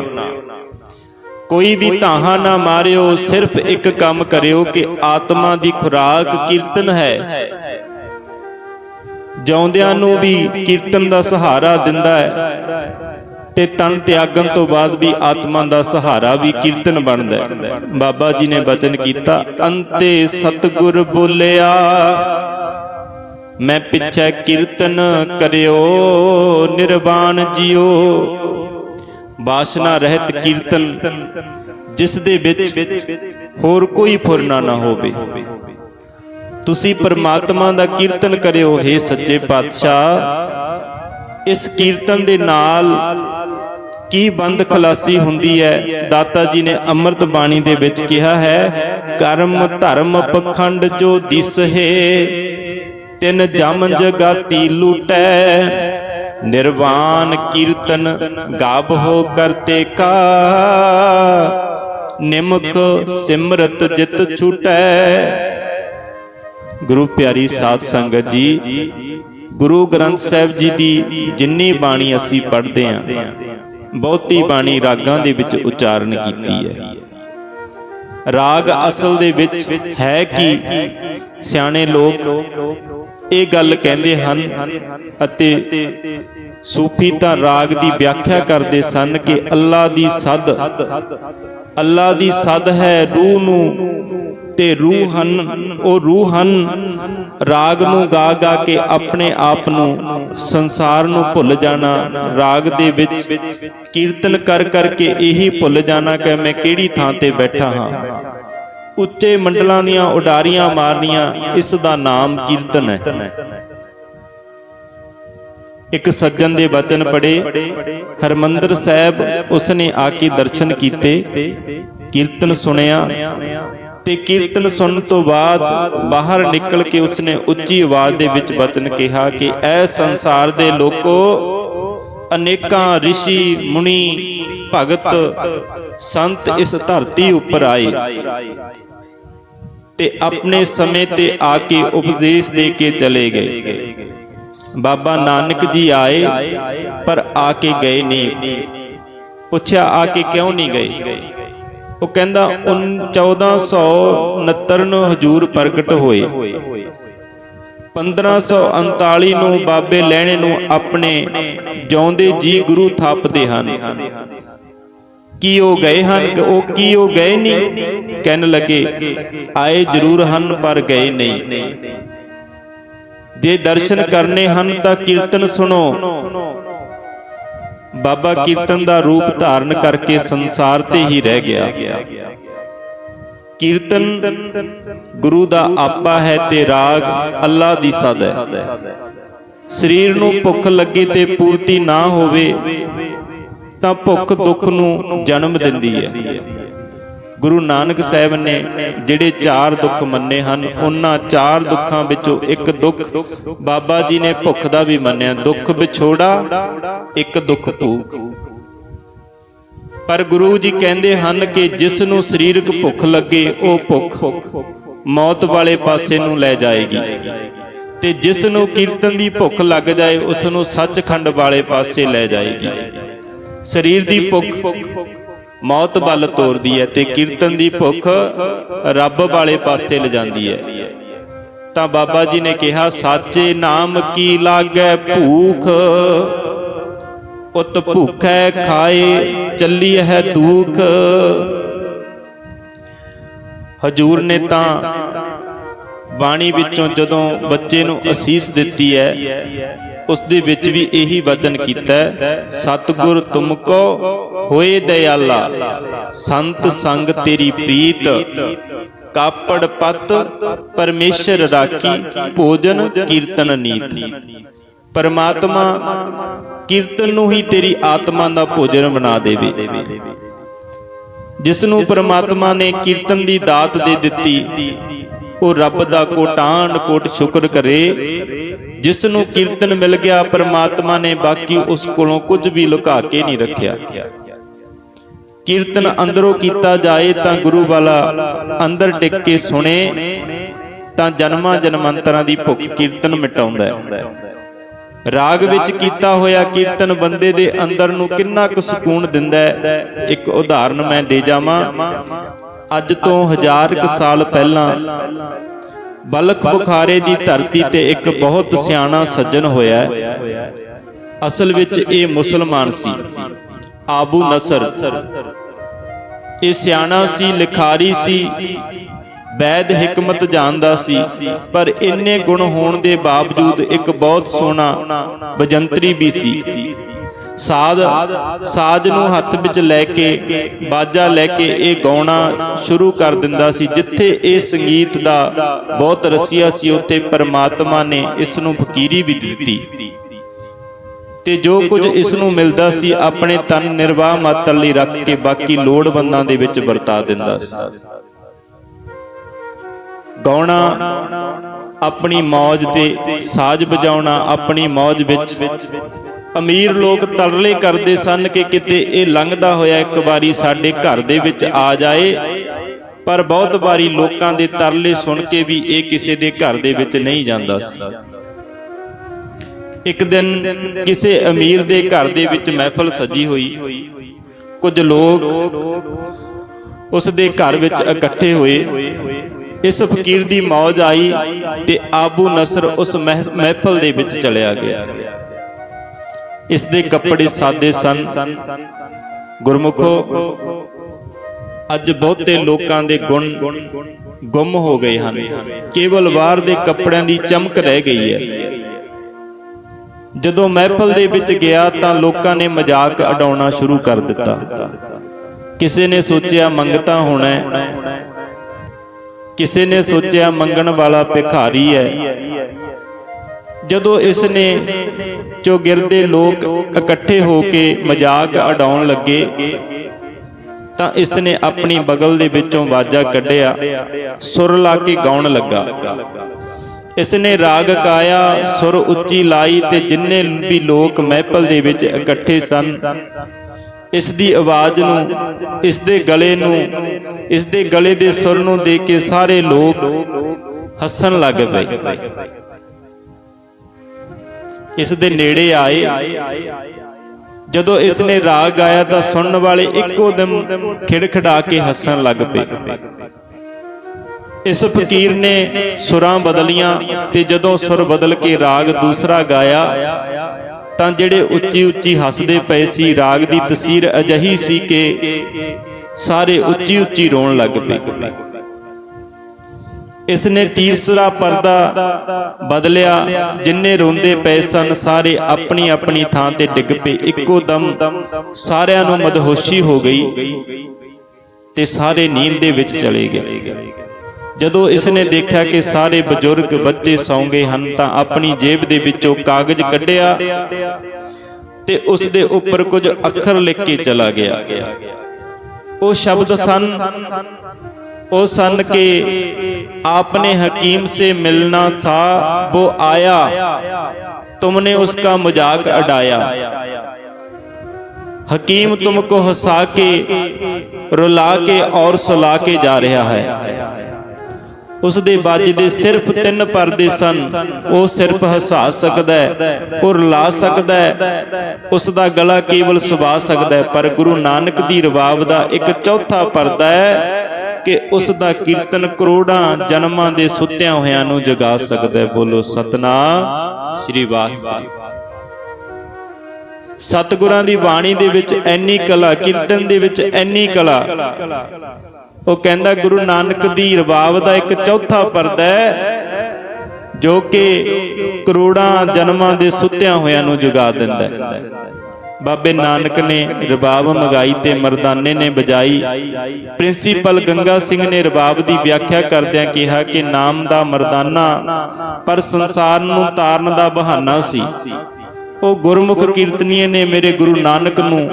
ਕੋਈ ਵੀ ਧਾਹਾਂ ਨਾ ਮਾਰਿਓ, ਸਿਰਫ ਇੱਕ ਕੰਮ ਕਰਿਓ ਕਿ ਆਤਮਾ ਦੀ ਖੁਰਾਕ ਕੀਰਤਨ ਹੈ। ਜਿਉਂਦਿਆਂ ਨੂੰ ਵੀ ਕੀਰਤਨ ਦਾ ਸਹਾਰਾ ਦਿੰਦਾ ਹੈ। ਤੇ ਤਨ ਤਿਆਗਣ ਤੋਂ ਬਾਅਦ ਵੀ ਆਤਮਾ ਦਾ ਸਹਾਰਾ ਵੀ ਕੀਰਤਨ ਬਣਦਾ ਹੈ। ਬਾਬਾ ਜੀ ਨੇ ਬਚਨ ਕੀਤਾ, ਅੰਤੇ ਸਤਗੁਰ ਬੋਲਿਆ, ਮੈਂ ਪਿੱਛੇ ਕੀਰਤਨ ਕਰਿਓ, ਨਿਰਵਾਣ ਜਿਓ। ਬਾਸ਼ਨਾ ਰਹਿਤ ਕੀਰਤਨ, ਜਿਸ ਦੇ ਵਿੱਚ ਹੋਰ ਕੋਈ ਫੁਰਨਾ ਨਾ ਹੋਵੇ। ਤੁਸੀਂ ਪਰਮਾਤਮਾ ਦਾ ਕੀਰਤਨ ਕਰਿਓ हे ਸੱਚੇ ਪਾਤਸ਼ਾਹ। ਇਸ ਕੀਰਤਨ ਦੇ ਨਾਲ ਕੀ ਬੰਦ ਖਲਾਸੀ ਹੁੰਦੀ ਹੈ? ਦਾਤਾ ਜੀ ਨੇ ਅੰਮ੍ਰਿਤ ਬਾਣੀ ਦੇ ਵਿੱਚ ਕਿਹਾ ਹੈ, ਕਰਮ ਧਰਮ ਪਖੰਡ ਜੋ ਦਿਸਹੇ, ਤਿਨ ਜਮ ਜਗਾਤੀ ਲੂਟੈ। ਨਿਰਵਾਨ ਕੀਰਤਨ ਗਾਵਹੋ ਕਰਤੇ ਕਾ ਨਿਮਕ ਸਿਮਰਤ ਜਿਤ ਛੂਟੈ। ਗੁਰੂ ਪਿਆਰੀ ਸਾਧ ਸੰਗਤ ਜੀ ਗੁਰੂ ਗ੍ਰੰਥ ਸਾਹਿਬ ਜੀ ਦੀ ਜਿੰਨੀ ਬਾਣੀ ਅਸੀਂ ਪੜ੍ਹਦੇ ਹਾਂ ਬਹੁਤੀ ਬਾਣੀ ਰਾਗਾਂ ਦੇ ਵਿੱਚ ਉਚਾਰਨ ਕੀਤੀ ਹੈ। ਰਾਗ ਅਸਲ ਦੇ ਵਿੱਚ ਹੈ ਕਿ ਸਿਆਣੇ ਲੋਕ ਇਹ ਗੱਲ ਕਹਿੰਦੇ ਹਨ ਅਤੇ ਸੂਫੀ ਤਾਂ ਰਾਗ ਦੀ ਵਿਆਖਿਆ ਕਰਦੇ ਸਨ ਕਿ ਅੱਲਾ ਦੀ ਸਦ ਅੱਲਾ ਦੀ ਸਦ ਹੈ ਰੂਹ ਨੂੰ ਤੇ ਰੂਹ ਹਨ, ਉਹ ਰੂਹ ਹਨ ਰਾਗ ਨੂੰ ਗਾ ਗਾ ਕੇ ਆਪਣੇ ਆਪ ਨੂੰ ਸੰਸਾਰ ਨੂੰ ਭੁੱਲ ਜਾਣਾ ਰਾਗ ਦੇ ਵਿੱਚ ਕੀਰਤਨ ਕਰ ਕਰਕੇ ਇਹੀ ਭੁੱਲ ਜਾਣਾ ਕਿ ਮੈਂ ਕਿਹੜੀ ਥਾਂ ਤੇ ਬੈਠਾ ਹਾਂ। ਉੱਚੇ ਮੰਡਲਾਂ ਦੀਆਂ ਉਡਾਰੀਆਂ ਮਾਰਨੀਆਂ ਇਸ ਦਾ ਨਾਮ ਕੀਰਤਨ ਹੈ। ਇੱਕ ਸੱਜਣ ਦੇ ਬਚਨ ਪੜੇ ਹਰਮੰਦਰ ਸਾਹਿਬ ਉਸਨੇ ਆ ਕੇ ਦਰਸ਼ਨ ਕੀਤੇ ਕੀਰਤਨ ਸੁਣਿਆ ਤੇ ਕੀਰਤਨ ਸੁਣਨ ਤੋਂ ਬਾਅਦ ਬਾਹਰ ਨਿਕਲ ਕੇ ਉਸਨੇ ਉੱਚੀ ਆਵਾਜ਼ ਦੇ ਵਿੱਚ ਬਚਨ ਕਿਹਾ ਕਿ, ਐ ਸੰਸਾਰ ਦੇ ਲੋਕੋ, ਅਨੇਕਾਂ ઋષਿ ਮੁਨੀ, ਭਗਤ, ਸੰਤ ਇਸ ਧਰਤੀ ਉੱਪਰ ਆਏ। ਤੇ ਆਪਣੇ ਸਮੇਂ ਤੇ ਆ ਕੇ ਉਪਦੇਸ਼ ਦੇ ਕੇ ਚਲੇ ਗਏ। ਬਾਬਾ ਨਾਨਕ ਜੀ ਆਏ, ਪਰ ਆ ਕੇ ਗਏ ਨਹੀਂ। ਪੁੱਛਿਆ, ਆ ਕੇ ਕਿਉਂ ਨਹੀਂ ਗਏ? ਉਹ ਕਹਿੰਦਾ 1469 ਨੂੰ ਹਜੂਰ ਪ੍ਰਗਟ ਹੋਏ। 1539 ਨੂੰ ਬਾਬੇ ਲੈਣੇ ਨੂੰ ਆਪਣੇ ਜਿਉਂਦੇ ਜੀ ਗੁਰੂ ਥਾਪਦੇ ਹਨ। ਕੀ ਉਹ ਗਏ ਹਨ? ਉਹ ਕੀ ਉਹ ਗਏ ਨਹੀਂ? ਕਹਿਣ ਲੱਗੇ, ਆਏ ਜ਼ਰੂਰ ਹਨ, ਪਰ ਗਏ ਨਹੀਂ। ਜੇ ਦਰਸ਼ਨ ਕਰਨੇ ਹਨ ਤਾਂ ਕੀਰਤਨ ਸੁਣੋ। ਬਾਬਾ ਕੀਰਤਨ ਦਾ ਰੂਪ ਧਾਰਨ ਕਰਕੇ ਸੰਸਾਰ ਤੇ ਹੀ ਰਹਿ ਗਿਆ। ਕੀਰਤਨ ਗੁਰੂ ਦਾ ਆਪਾ ਹੈ ਤੇ ਰਾਗ ਅੱਲਾ ਦੀ ਸਦ ਹੈ। ਸਰੀਰ ਨੂੰ ਭੁੱਖ ਲੱਗੇ ਤੇ ਪੂਰਤੀ ਨਾ ਹੋਵੇ ਤਾਂ ਭੁੱਖ ਦੁੱਖ ਨੂੰ ਜਨਮ ਦਿੰਦੀ ਹੈ। ਗੁਰੂ ਨਾਨਕ ਸਾਹਿਬ ਨੇ ਜਿਹੜੇ ਚਾਰ ਦੁੱਖ ਮੰਨੇ ਹਨ, ਉਹਨਾਂ ਚਾਰ ਦੁੱਖਾਂ ਵਿੱਚੋਂ ਇੱਕ ਦੁੱਖ ਬਾਬਾ ਜੀ ਨੇ ਭੁੱਖ ਦਾ ਵੀ ਮੰਨਿਆ, ਦੁੱਖ ਵਿਛੋੜਾ, ਇੱਕ ਦੁੱਖ ਭੂਖ ਪਰ ਗੁਰੂ ਜੀ ਕਹਿੰਦੇ ਹਨ ਕਿ ਜਿਸ ਨੂੰ ਸਰੀਰਕ ਭੁੱਖ ਲੱਗੇ, ਉਹ ਭੁੱਖ ਮੌਤ ਵਾਲੇ ਪਾਸੇ ਨੂੰ ਲੈ ਜਾਏਗੀ। ਤੇ ਜਿਸ ਨੂੰ ਕੀਰਤਨ ਦੀ ਭੁੱਖ ਲੱਗ ਜਾਏ, ਉਸ ਨੂੰ ਸੱਚਖੰਡ ਵਾਲੇ ਪਾਸੇ ਲੈ ਜਾਏਗੀ। ਸਰੀਰ ਦੀ ਭੁੱਖ ਮੌਤ ਵੱਲ ਤੋਰਦੀ ਹੈ ਤੇ ਕੀਰਤਨ ਦੀ ਭੁੱਖ ਰੱਬ ਵਾਲੇ ਪਾਸੇ ਲਿਜਾਂਦੀ ਹੈ। ਤਾਂ ਬਾਬਾ ਜੀ ਨੇ ਕਿਹਾ, ਸਾਚੇ ਨਾਮ ਕੀ ਲਾਗੈ ਭੂਖ? ਉਤ ਭੁਖੈ ਖਾਏ, ਚੱਲੀ ਹੈ ਦੁਖ। ਹਜੂਰ ਨੇ ਤਾਂ ਬਾਣੀ ਵਿੱਚੋਂ ਜਦੋਂ ਬੱਚੇ ਨੂੰ ਅਸੀਸ ਦਿੱਤੀ ਹੈ ਉਸ ਦੇ ਵਿੱਚ ਵੀ ਇਹੀ ਵਚਨ ਕੀਤਾ ਹੈ, ਸਤਿਗੁਰ ਤੁਮਕੋ ਹੋਏ ਦਇਆਲਾ ਸੰਤ ਸੰਗ ਤੇਰੀ ਪ੍ਰੀਤ ਕਾਪੜ ਪਤ ਪਰਮੇਸ਼ਰ ਰਾਖੀ ਭੋਜਨ ਕੀਰਤਨ ਨੀਤ। ਪਰਮਾਤਮਾ ਕੀਰਤਨ ਨੂੰ ਹੀ ਤੇਰੀ ਆਤਮਾ ਦਾ ਭੋਜਨ ਬਣਾ ਦੇਵੇ। ਜਿਸ ਨੂੰ ਪਰਮਾਤਮਾ ਨੇ ਕੀਰਤਨ ਦੀ ਦਾਤ ਦੇ ਦਿੱਤੀ ਉਹ ਰੱਬ ਦਾ ਕੋਟਾਨ ਕੋਟ ਸ਼ੁਕਰ ਕਰੇ ਜਿਸ ਨੂੰ ਕੀਰਤਨ ਮਿਲ ਗਿਆ, ਪਰਮਾਤਮਾ ਨੇ ਬਾਕੀ ਉਸ ਕੋਲੋਂ ਕੁਝ ਵੀ ਲੁਕਾ ਕੇ ਨਹੀਂ ਰੱਖਿਆ। ਕੀਰਤਨ ਅੰਦਰੋਂ ਕੀਤਾ ਜਾਏ ਤਾਂ ਗੁਰੂ ਵਾਲਾ ਅੰਦਰ ਟਿਕ ਕੇ ਸੁਣੇ, ਤਾਂ ਜਨਮਾਂ ਜਨਮੰਤਰਾਂ ਦੀ ਭੁੱਖ ਕੀਰਤਨ ਮਿਟਾਉਂਦਾ ਹੈ। ਰਾਗ ਵਿੱਚ ਕੀਤਾ ਹੋਇਆ ਕੀਰਤਨ ਬੰਦੇ ਦੇ ਅੰਦਰ ਨੂੰ ਕਿੰਨਾ ਕੁ ਸਕੂਨ ਦਿੰਦਾ ਹੈ, ਇੱਕ ਉਦਾਹਰਨ ਮੈਂ ਦੇ ਜਾਵਾਂ। ਅੱਜ ਤੋਂ ਹਜ਼ਾਰ ਕੁ ਸਾਲ ਪਹਿਲਾਂ ਬਲਖ ਬੁਖਾਰੇ ਦੀ ਧਰਤੀ ਤੇ ਇੱਕ ਬਹੁਤ ਸਿਆਣਾ ਸੱਜਣ ਹੋਇਆ ਅਸਲ ਵਿੱਚ ਇਹ ਮੁਸਲਮਾਨ ਸੀ, ਆਬੂ ਨਸਰ। ਇਹ ਸਿਆਣਾ ਸੀ, ਲਿਖਾਰੀ ਸੀ ਵੈਦ ਹਕਮਤ ਜਾਣਦਾ ਸੀ, ਪਰ ਇੰਨੇ ਗੁਣ ਹੋਣ ਦੇ ਬਾਵਜੂਦ ਇੱਕ ਬਹੁਤ ਸੋਹਣਾ ਬਜੰਤਰੀ ਵੀ ਸੀ। ਸਾਜ਼ ਸਾਜ਼ ਨੂੰ ਹੱਥ ਵਿੱਚ ਲੈ ਕੇ ਬਾਜਾ ਲੈ ਕੇ ਇਹ ਗਾਉਣਾ ਸ਼ੁਰੂ ਕਰ ਦਿੰਦਾ ਸੀ ਜਿੱਥੇ ਇਹ ਸੰਗੀਤ ਦਾ ਬਹੁਤ ਰਸੀਆ ਸੀ ਉੱਥੇ ਪਰਮਾਤਮਾ ਨੇ ਇਸ ਨੂੰ ਫਕੀਰੀ ਵੀ ਦਿੱਤੀ। ਤੇ ਜੋ ਕੁਝ ਇਸ ਨੂੰ ਮਿਲਦਾ ਸੀ ਆਪਣੇ ਤਨ ਨਿਰਵਾਹ ਮਾਤਰ ਲਈ ਰੱਖ ਕੇ ਬਾਕੀ ਲੋੜਵੰਦਾਂ ਦੇ ਵਿੱਚ ਵਰਤਾ ਦਿੰਦਾ ਸੀ। ਗਾਉਣਾ ਆਪਣੀ ਮौज ਤੇ ਸਾਜ਼ ਵਜਾਉਣਾ ਆਪਣੀ ਮौज ਵਿੱਚ ਅਮੀਰ ਲੋਕ ਤਰਲੇ ਕਰਦੇ ਸਨ ਕਿ ਕਿਤੇ ਇਹ ਲੰਘਦਾ ਹੋਇਆ ਇੱਕ ਵਾਰੀ ਸਾਡੇ ਘਰ ਦੇ ਵਿੱਚ ਆ ਜਾਏ। ਪਰ ਬਹੁਤ ਵਾਰੀ ਲੋਕਾਂ ਦੇ ਤਰਲੇ ਸੁਣ ਕੇ ਵੀ ਇਹ ਕਿਸੇ ਦੇ ਘਰ ਦੇ ਵਿੱਚ ਨਹੀਂ ਜਾਂਦਾ ਸੀ। ਇੱਕ ਦਿਨ ਕਿਸੇ ਅਮੀਰ ਦੇ ਘਰ ਦੇ ਵਿੱਚ ਮਹਿਫਲ ਸਜੀ ਹੋਈ। ਕੁਝ ਲੋਕ ਉਸ ਦੇ ਘਰ ਵਿੱਚ ਇਕੱਠੇ ਹੋਏ। ਇਸ ਫਕੀਰ ਦੀ ਮੌਜ ਆਈ ਤੇ ਆਬੂ ਨਸਰ ਉਸ ਮਹਿ- ਮਹਿਫਲ ਦੇ ਵਿੱਚ ਚਲਿਆ ਗਿਆ। ਇਸ ਦੇ ਕੱਪੜੇ ਸਾਦੇ ਸਨ। ਗੁਰਮੁਖੋ, ਅੱਜ ਬਹੁਤੇ ਲੋਕਾਂ ਦੇ ਗੁਣ ਗੁੰਮ ਹੋ ਗਏ ਹਨ। ਕੇਵਲ ਬਾਹਰ ਦੇ ਕੱਪੜਿਆਂ ਦੀ ਚਮਕ ਰਹਿ ਗਈ ਹੈ। ਜਦੋਂ ਮਹਿਫਲ ਦੇ ਵਿੱਚ ਗਿਆ ਤਾਂ ਲੋਕਾਂ ਨੇ ਮਜ਼ਾਕ ਉਡਾਉਣਾ ਸ਼ੁਰੂ ਕਰ ਦਿੱਤਾ। ਕਿਸੇ ਨੇ ਸੋਚਿਆ ਮੰਗਤਾ ਹੋਣਾ ਕਿਸੇ ਨੇ ਸੋਚਿਆ ਮੰਗਣ ਵਾਲਾ ਭਿਖਾਰੀ ਹੈ। ਜਦੋਂ ਇਸ ਨੇ ਚੌਗਿਰਦੇ ਲੋਕ ਇਕੱਠੇ ਹੋ ਕੇ ਮਜ਼ਾਕ ਉਡਾਉਣ ਲੱਗੇ, ਤਾਂ ਇਸ ਨੇ ਆਪਣੀ ਬਗਲ ਦੇ ਵਿੱਚੋਂ ਵਾਜਾ ਕੱਢਿਆ, ਸੁਰ ਲਾ ਕੇ ਗਾਉਣ ਲੱਗਾ। ਇਸ ਨੇ ਰਾਗ ਕਾਇਆ, ਸੁਰ ਉੱਚੀ ਲਾਈ ਤੇ ਜਿੰਨੇ ਵੀ ਲੋਕ ਮਹਿਫਲ ਦੇ ਵਿੱਚ ਇਕੱਠੇ ਸਨ ਇਸ ਦੀ ਆਵਾਜ਼ ਨੂੰ ਇਸ ਦੇ ਗਲੇ ਨੂੰ ਇਸ ਦੇ ਗਲੇ ਦੇ ਸੁਰ ਨੂੰ ਦੇਖ ਕੇ ਸਾਰੇ ਲੋਕ ਹੱਸਣ ਲੱਗ ਪਏ। ਇਸ ਦੇ ਨੇੜੇ ਆਏ। ਜਦੋਂ ਇਸ ਨੇ ਰਾਗ ਗਾਇਆ ਤਾਂ ਸੁਣਨ ਵਾਲੇ ਇੱਕੋ ਦਮ ਖਿੜਖੜਾ ਕੇ ਹੱਸਣ ਲੱਗ ਪਏ। ਇਸ ਫਕੀਰ ਨੇ ਸੁਰਾਂ ਬਦਲੀਆਂ ਤੇ ਜਦੋਂ ਸੁਰ ਬਦਲ ਕੇ ਰਾਗ ਦੂਸਰਾ ਗਾਇਆ, ਤਾਂ ਜਿਹੜੇ ਉੱਚੀ ਉੱਚੀ ਹੱਸਦੇ ਪਏ ਸੀ, ਰਾਗ ਦੀ ਤਸਵੀਰ ਅਜਹੀ ਸੀ ਕਿ ਸਾਰੇ ਉੱਚੀ ਉੱਚੀ ਰੋਣ ਲੱਗ ਪਏ। ਇਸ ਨੇ ਤੀਸਰਾ ਪਰਦਾ ਬਦਲਿਆ, ਜਿੰਨੇ ਰੋਂਦੇ ਪਏ ਸਨ, ਸਾਰੇ ਆਪਣੀ ਆਪਣੀ ਥਾਂ ਤੇ ਡਿੱਗ ਪਏ। ਇੱਕੋ ਦਮ ਸਾਰਿਆਂ ਨੂੰ ਮਦਹੋਸ਼ੀ ਹੋ ਗਈ ਤੇ ਸਾਰੇ ਨੀਂਦ ਦੇ ਵਿੱਚ ਚਲੇ ਗਏ। ਜਦੋਂ ਇਸ ਨੇ ਦੇਖਿਆ ਕਿ ਸਾਰੇ ਬਜ਼ੁਰਗ ਬੱਚੇ ਸੌਂ ਗਏ ਹਨ, ਤਾਂ ਆਪਣੀ ਜੇਬ ਦੇ ਵਿੱਚੋਂ ਕਾਗਜ਼ ਕੱਢਿਆ ਤੇ ਉਸ ਦੇ ਉੱਪਰ ਕੁਝ ਅੱਖਰ ਲਿਖ ਕੇ ਚਲਾ ਗਿਆ। ਉਹ ਸ਼ਬਦ ਸਨ ਉਹ ਸਨ ਕਿ आपने हकीम से मिलना था वो आया तुमने उसका मजाक उड़ाया हकीम तुमको हंसा के रुला के और सुला के जा ਰਿਹਾ ਹੈ ਉਸ ਦੇ ਵੱਜਦੇ ਸਿਰਫ ਤਿੰਨ ਪਰਦੇ ਸਨ ਉਹ ਸਿਰਫ ਹਸਾ ਸਕਦਾ ਹੈ ਉਹ ਰਲਾ ਸਕਦਾ ਹੈ ਉਸ ਦਾ ਗਲਾ ਕੇਵਲ ਸੁਭਾ ਸਕਦਾ ਹੈ ਪਰ ਗੁਰੂ ਨਾਨਕ ਦੀ ਰਵਾਬ ਦਾ ਇੱਕ ਚੌਥਾ ਪਰਦਾ ਹੈ ਕਿ ਉਸ ਦਾ ਕੀਰਤਨ ਕਰੋੜਾਂ ਜਨਮਾਂ ਦੇ ਸੁੱਤਿਆਂ ਹੋਇਆਂ ਨੂੰ ਜਗਾ ਸਕਦਾ ਹੈ। ਬੋਲੋ, ਸਤਨਾਮ ਸ੍ਰੀ ਵਾਹਿਗੁਰੂ। ਸਤਿਗੁਰਾਂ ਦੀ ਬਾਣੀ ਦੇ ਵਿੱਚ ਐਨੀ ਕਲਾ, ਕੀਰਤਨ ਦੇ ਵਿੱਚ ਐਨੀ ਕਲਾ। ਉਹ ਕਹਿੰਦਾ, ਗੁਰੂ ਨਾਨਕ ਦੀ ਰਬਾਬ ਦਾ ਇੱਕ ਚੌਥਾ ਪਰਦਾ ਹੈ, ਜੋ ਕਿ ਕਰੋੜਾਂ ਜਨਮਾਂ ਦੇ ਸੁੱਤਿਆਂ ਹੋਇਆਂ ਨੂੰ ਜਗਾ ਦਿੰਦਾ ਹੈ। ਬਾਬੇ ਨਾਨਕ ਨੇ ਰਬਾਬ ਮਗਾਈ ਤੇ ਮਰਦਾਨੇ ਨੇ ਬਜਾਈ। ਪ੍ਰਿੰਸੀਪਲ ਗੰਗਾ ਸਿੰਘ ਨੇ ਰਬਾਬ ਦੀ ਵਿਆਖਿਆ ਕਰਦਿਆਂ ਕਿਹਾ ਕਿ ਨਾਮ ਦਾ ਮਰਦਾਨਾ ਪਰ ਸੰਸਾਰ ਨੂੰ ਤਾਰਨ ਦਾ ਬਹਾਨਾ ਸੀ। ਉਹ ਗੁਰਮੁਖ ਕੀਰਤਨੀਏ ਨੇ ਮੇਰੇ ਗੁਰੂ ਨਾਨਕ ਨੂੰ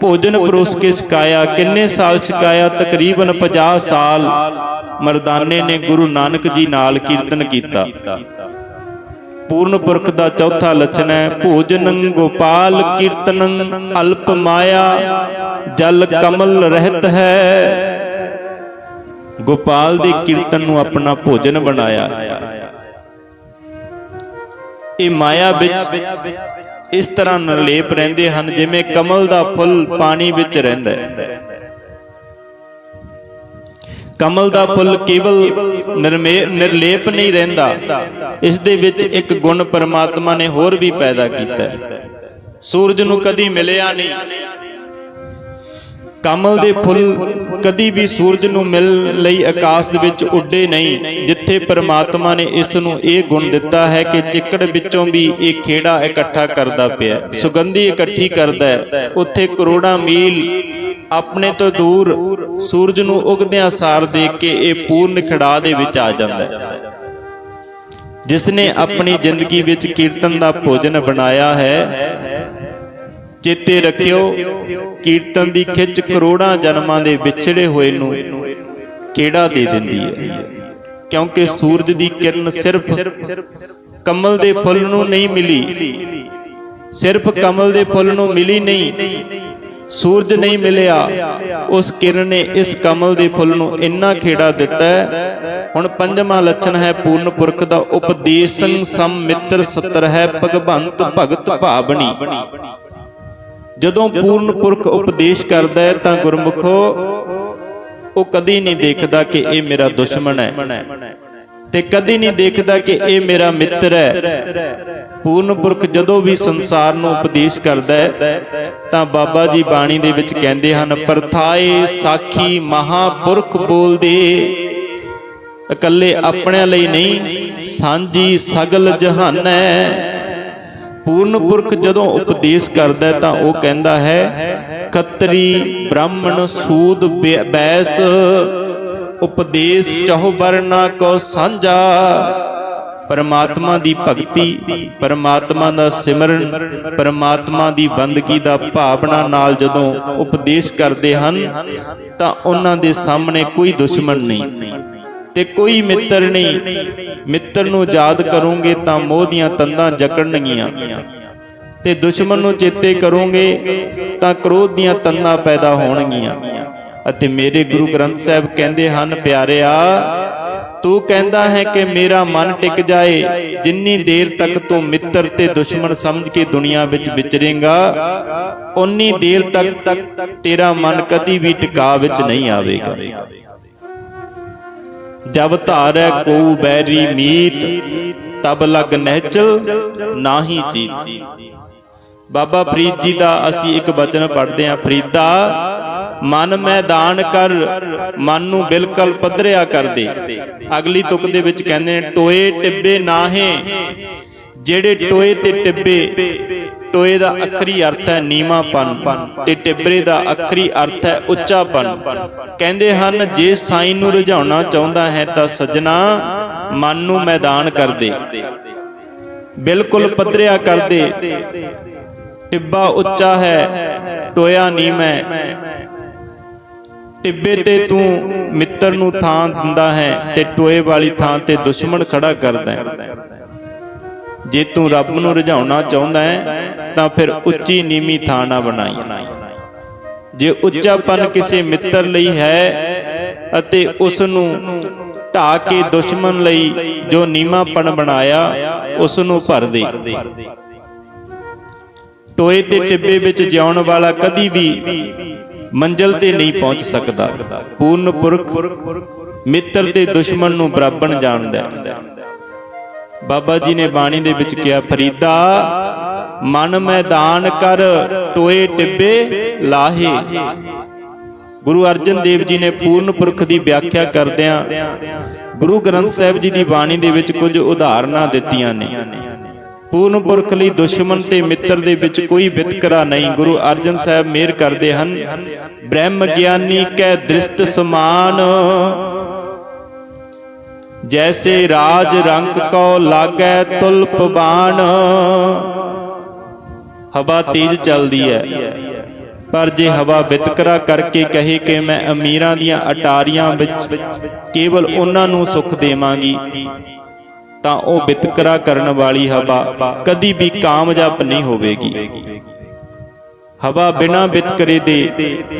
ਭੋਜਨ ਪਰੋਸ ਕੇ ਸਿਖਾਇਆ ਕਿੰਨੇ ਸਾਲ ਸਿਖਾਇਆ ਤਕਰੀਬਨ 50 ਸਾਲ। ਮਰਦਾਨੇ ਨੇ ਗੁਰੂ ਨਾਨਕ ਜੀ ਨਾਲ ਕੀਰਤਨ ਕੀਤਾ। ਪੂਰਨ ਪੁਰਖ ਦਾ ਚੌਥਾ ਲੱਛਣ ਹੈ, ਭੋਜਨੰ ਗੋਪਾਲ ਕੀਰਤਨੰ ਅਲਪ ਮਾਇਆ, ਜਲ ਕਮਲ ਰਹਿਤ ਹੈ। ਗੋਪਾਲ ਦੇ ਕੀਰਤਨ ਨੂੰ ਆਪਣਾ ਭੋਜਨ ਬਣਾਇਆ। ਇਹ ਮਾਇਆ ਵਿੱਚ ਇਸ ਤਰ੍ਹਾਂ ਨਿਰਲੇਪ ਰਹਿੰਦੇ ਹਨ, ਜਿਵੇਂ ਕਮਲ ਦਾ ਫੁੱਲ ਪਾਣੀ ਵਿੱਚ ਰਹਿੰਦਾ ਹੈ। ਕਮਲ ਦਾ ਫੁੱਲ ਕੇਵਲ ਨਿਰਲੇਪ ਨਹੀਂ ਰਹਿੰਦਾ। ਇਸ ਦੇ ਵਿੱਚ ਇੱਕ ਗੁਣ ਪਰਮਾਤਮਾ ਨੇ ਹੋਰ ਵੀ ਪੈਦਾ ਕੀਤਾ ਹੈ। ਸੂਰਜ ਨੂੰ ਕਦੀ ਮਿਲਿਆ ਨਹੀਂ। ਕਮਲ ਦੇ ਫੁੱਲ ਕਦੀ ਵੀ ਸੂਰਜ ਨੂੰ ਮਿਲ ਲਈ ਆਕਾਸ਼ ਦੇ ਵਿੱਚ ਉੱਡੇ ਨਹੀਂ ਜਿੱਥੇ ਪਰਮਾਤਮਾ ਨੇ ਇਸ ਨੂੰ ਇਹ ਗੁਣ ਦਿੱਤਾ ਹੈ ਕਿ ਚਿੱਕੜ ਵਿੱਚੋਂ ਵੀ ਇਹ ਖੇੜਾ ਇਕੱਠਾ ਕਰਦਾ ਪਿਆ ਸੁਗੰਧੀ ਇਕੱਠੀ ਕਰਦਾ ਹੈ। ਉੱਥੇ ਕਰੋੜਾਂ ਮੀਲ ਆਪਣੇ ਤੋਂ ਦੂਰ ਸੂਰਜ ਨੂੰ ਉਗਦਿਆਂ ਸਾਰ ਦੇਖ ਕੇ ਇਹ ਪੂਰਨ ਖੜਾ ਦੇ ਵਿੱਚ ਆ ਜਾਂਦਾ ਹੈ। ਜਿਸ ਨੇ ਆਪਣੀ ਜ਼ਿੰਦਗੀ ਵਿੱਚ ਕੀਰਤਨ ਦਾ ਭੋਜਨ ਬਣਾਇਆ ਹੈ, ਚੇਤੇ ਰੱਖਿਓ, ਕੀਰਤਨ ਦੀ ਖਿੱਚ ਕਰੋੜਾਂ ਜਨਮਾਂ ਦੇ ਵਿਛੜੇ ਹੋਏ ਨੂੰ ਕਿਹੜਾ ਦੇ ਦਿੰਦੀ ਹੈ? ਕਿਉਂਕਿ ਸੂਰਜ ਦੀ ਕਿਰਨ ਸਿਰਫ ਕਮਲ ਦੇ ਫੁੱਲ ਨੂੰ ਨਹੀਂ ਮਿਲੀ। ਸਿਰਫ ਕਮਲ ਦੇ ਫੁੱਲ ਨੂੰ ਮਿਲੀ ਨਹੀਂ ਸੂਰਜ ਨਹੀਂ ਮਿਲਿਆ। ਉਸ ਕਿਰਨ ਨੇ ਇਸ ਕਮਲ ਦੇ ਫੁੱਲ ਨੂੰ ਇੰਨਾ ਖੇੜਾ ਦਿੱਤਾ ਹੁਣ ਪੰਜਵਾਂ ਲੱਛਣ ਹੈ ਪੂਰਨ ਪੁਰਖ ਦਾ ਉਪਦੇਸੰ ਸਮ ਮਿੱਤਰ ਸਤਰ ਹੈ ਭਗਵੰਤ ਭਗਤ ਭਾਵਨੀ। ਜਦੋਂ ਪੂਰਨ ਪੁਰਖ ਉਪਦੇਸ਼ ਕਰਦਾ ਹੈ ਤਾਂ ਗੁਰਮੁਖੋ ਉਹ ਕਦੀ ਨਹੀਂ ਦੇਖਦਾ ਕਿ ਇਹ ਮੇਰਾ ਦੁਸ਼ਮਣ ਹੈ। ਤੇ ਕਦੀ ਨਹੀਂ ਦੇਖਦਾ ਕਿ ਇਹ ਮੇਰਾ ਮਿੱਤਰ ਹੈ। ਪੂਰਨ ਪੁਰਖ ਜਦੋਂ ਵੀ ਸੰਸਾਰ ਨੂੰ ਉਪਦੇਸ਼ ਕਰਦਾ ਹੈ, ਤਾਂ ਬਾਬਾ ਜੀ ਬਾਣੀ ਦੇ ਵਿੱਚ ਕਹਿੰਦੇ ਹਨ, ਪਰਥਾਏ ਸਾਖੀ ਮਹਾਪੁਰਖ ਬੋਲਦੇ। ਇਕੱਲੇ ਆਪਣਿਆਂ ਲਈ ਨਹੀਂ, ਸਾਂਝੀ ਸਗਲ ਜਹਾਨੈ ਪੂਰਨ ਪੁਰਖ ਜਦੋਂ ਉਪਦੇਸ਼ ਕਰਦਾ ਤਾਂ ਉਹ ਕਹਿੰਦਾ ਹੈ ਕਤਰੀ ਬ੍ਰਾਹਮਣ ਸੂਦ ਬੈ- ਬੈਸ ਉਪਦੇਸ਼ ਚਹੁ ਵਰਨਾ ਕੋ ਸਾਂਝਾ। ਪਰਮਾਤਮਾ ਦੀ ਭਗਤੀ, ਪਰਮਾਤਮਾ ਦਾ ਸਿਮਰਨ, ਪਰਮਾਤਮਾ ਦੀ ਬੰਦਗੀ ਦਾ ਭਾਵਨਾ ਨਾਲ ਜਦੋਂ ਉਪਦੇਸ਼ ਕਰਦੇ ਹਨ, ਤਾਂ ਉਹਨਾਂ ਦੇ ਸਾਹਮਣੇ ਕੋਈ ਦੁਸ਼ਮਣ ਨਹੀਂ ਤੇ ਕੋਈ ਮਿੱਤਰ ਨਹੀਂ। ਮਿੱਤਰ ਨੂੰ ਯਾਦ ਕਰੋਗੇ ਤਾਂ ਮੋਹ ਦੀਆਂ ਤੰਦਾਂ ਜਕੜਨਗੀਆਂ। ਤੇ ਦੁਸ਼ਮਣ ਨੂੰ ਚੇਤੇ ਕਰੋਗੇ ਤਾਂ ਕ੍ਰੋਧ ਦੀਆਂ ਤੰਦਾਂ ਪੈਦਾ ਹੋਣਗੀਆਂ। ਅਤੇ ਮੇਰੇ ਗੁਰੂ ਗ੍ਰੰਥ ਸਾਹਿਬ ਕਹਿੰਦੇ ਹਨ, ਪਿਆਰਿਆ, ਤੂੰ ਕਹਿੰਦਾ ਹੈ ਕਿ ਮੇਰਾ ਮਨ ਟਿਕ ਜਾਏ, ਜਿੰਨੀ ਦੇਰ ਤੱਕ ਤੂੰ ਮਿੱਤਰ ਤੇ ਦੁਸ਼ਮਣ ਸਮਝ ਕੇ ਦੁਨੀਆ ਵਿੱਚ ਵਿਚਰੇਂਗਾ ਉਨੀ ਦੇਰ ਤੱਕ ਤੇਰਾ ਮਨ ਕਦੀ ਵੀ ਟਿਕਾ ਵਿੱਚ ਨਹੀਂ ਆਵੇਗਾ। ਜਬ ਧਾਰੈ ਕੋ ਬੈਰੀ ਮੀਤ, ਤਬ ਲਗ ਨਹਿਚਲ ਨਾਹੀ ਚੀਤ ਬਾਬਾ ਫਰੀਦ ਜੀ ਦਾ ਅਸੀਂ ਇੱਕ ਬਚਨ ਪੜ੍ਹਦੇ ਹਾਂ, ਫਰੀਦਾ ਮਨ ਮੈਦਾਨ ਕਰ, ਮਨ ਨੂੰ ਬਿਲਕੁਲ ਪੱਧਰਿਆ ਕਰ ਦੇ ਅਗਲੀ ਤੁਕ ਦੇ ਵਿੱਚ ਕਹਿੰਦੇ ਨੇ, ਟੋਏ ਟਿੱਬੇ ਨਾਹੇ। ਜਿਹੜੇ ਟੋਏ ਤੇ ਟਿੱਬੇ, ਟੋਏ ਦਾ ਅੱਖਰੀ ਅਰਥ ਹੈ ਨੀਵਾਪਨ ਤੇ ਟਿੱਬਰੇ ਦਾ ਅੱਖਰੀ ਅਰਥ ਹੈ ਉੱਚਾਪਨ। ਕਹਿੰਦੇ ਹਨ, ਜੇ ਸਾਈਂ ਨੂੰ ਰਝਾਉਣਾ ਚਾਹੁੰਦਾ ਹੈ ਤਾਂ ਸੱਜਣਾ ਮਨ ਨੂੰ ਮੈਦਾਨ ਕਰ ਦੇ। ਬਿਲਕੁਲ ਪੱਧਰਿਆ ਕਰ ਦੇ। ਟਿੱਬਾ ਉੱਚਾ ਹੈ, ਟੋਇਆ ਨੀਮ ਹੈ। ਟਿੱਬੇ ਤੇ ਤੂੰ ਮਿੱਤਰ ਨੂੰ ਥਾਂ ਦਿੰਦਾ ਹੈ ਤੇ ਟੋਏ ਵਾਲੀ ਥਾਂ ਤੇ ਦੁਸ਼ਮਣ ਖੜਾ ਕਰਦਾ ਹੈ। ਜੇ ਤੂੰ ਰੱਬ ਨੂੰ ਰਝਾਉਣਾ ਚਾਹੁੰਦਾ ਹੈ ਤਾਂ ਫਿਰ ਉੱਚੀ ਨੀਵੀਂ ਥਾਂ ਨਾ ਬਣਾਈ। ਜੇ ਉੱਚਾਪਨ ਕਿਸੇ ਮਿੱਤਰ ਲਈ ਹੈ ਅਤੇ ਉਸ ਨੂੰ ਢਾ ਕੇ ਦੁਸ਼ਮਣ ਲਈ ਜੋ ਨੀਵਾਂਪਨ ਬਣਾਇਆ ਉਸ ਨੂੰ ਭਰ ਦੇ। ਟੋਏ ਤੇ ਟਿੱਬੇ ਵਿੱਚ ਜਿਉਣ ਵਾਲਾ ਕਦੀ ਵੀ ਮੰਜ਼ਲ ਤੇ ਨਹੀਂ ਪਹੁੰਚ ਸਕਦਾ। ਪੂਰਨ ਪੁਰਖ, ਮਿੱਤਰ ਤੇ ਦੁਸ਼ਮਣ ਨੂੰ ਬਰਾਬਰ ਜਾਣਦਾ ਹੈ। ਬਾਬਾ ਜੀ ਨੇ ਬਾਣੀ ਦੇ ਵਿੱਚ ਕਿਹਾ, ਫਰੀਦਾ, ਮਨ ਮੈਦਾਨ ਕਰ, ਟੋਏ ਟਿੱਬੇ ਲਾਹੇ। ਗੁਰੂ ਅਰਜਨ ਦੇਵ ਜੀ ਨੇ ਪੂਰਨ ਪੁਰਖ ਦੀ ਵਿਆਖਿਆ ਕਰਦਿਆਂ ਗੁਰੂ ਗ੍ਰੰਥ ਸਾਹਿਬ ਜੀ ਦੀ ਬਾਣੀ ਦੇ ਵਿੱਚ ਕੁਝ ਉਦਾਹਰਨਾਂ ਦਿੱਤੀਆਂ ਨੇ। ਪੂਰਨ ਪੁਰਖ ਲਈ ਦੁਸ਼ਮਣ ਤੇ ਮਿੱਤਰ ਦੇ ਵਿੱਚ ਕੋਈ ਵਿਤਕਰਾ ਨਹੀਂ। ਗੁਰੂ ਅਰਜਨ ਸਾਹਿਬ ਮਿਹਰ ਕਰਦੇ ਹਨ ਬ੍ਰਹਮ ਗਿਆਨੀ ਕੈ ਦ੍ਰਿਸ਼ਟ ਸਮਾਨ। ਜੈਸੇ ਰਾਜ ਰੰਗ ਕੋ ਲਾਗੈ ਤੁਲਪ ਬਾਣ। ਹਵਾ ਤੇਜ਼ ਚੱਲਦੀ ਹੈ। ਪਰ ਜੇ ਹਵਾ ਵਿਤਕਰਾ ਕਰਕੇ ਕਹੇ ਕਿ ਮੈਂ ਅਮੀਰਾਂ ਦੀਆਂ ਅਟਾਰੀਆਂ ਵਿੱਚ ਕੇਵਲ ਉਹਨਾਂ ਨੂੰ ਸੁੱਖ ਦੇਵਾਂਗੀ। ਤਾਂ ਉਹ ਵਿਤਕਰਾ ਕਰਨ ਵਾਲੀ ਹਵਾ ਕਦੀ ਵੀ ਕਾਮਯਾਬ ਨਹੀਂ ਹੋਵੇਗੀ। ਹਵਾ ਬਿਨਾਂ ਵਿਤਕਰੇ ਦੇ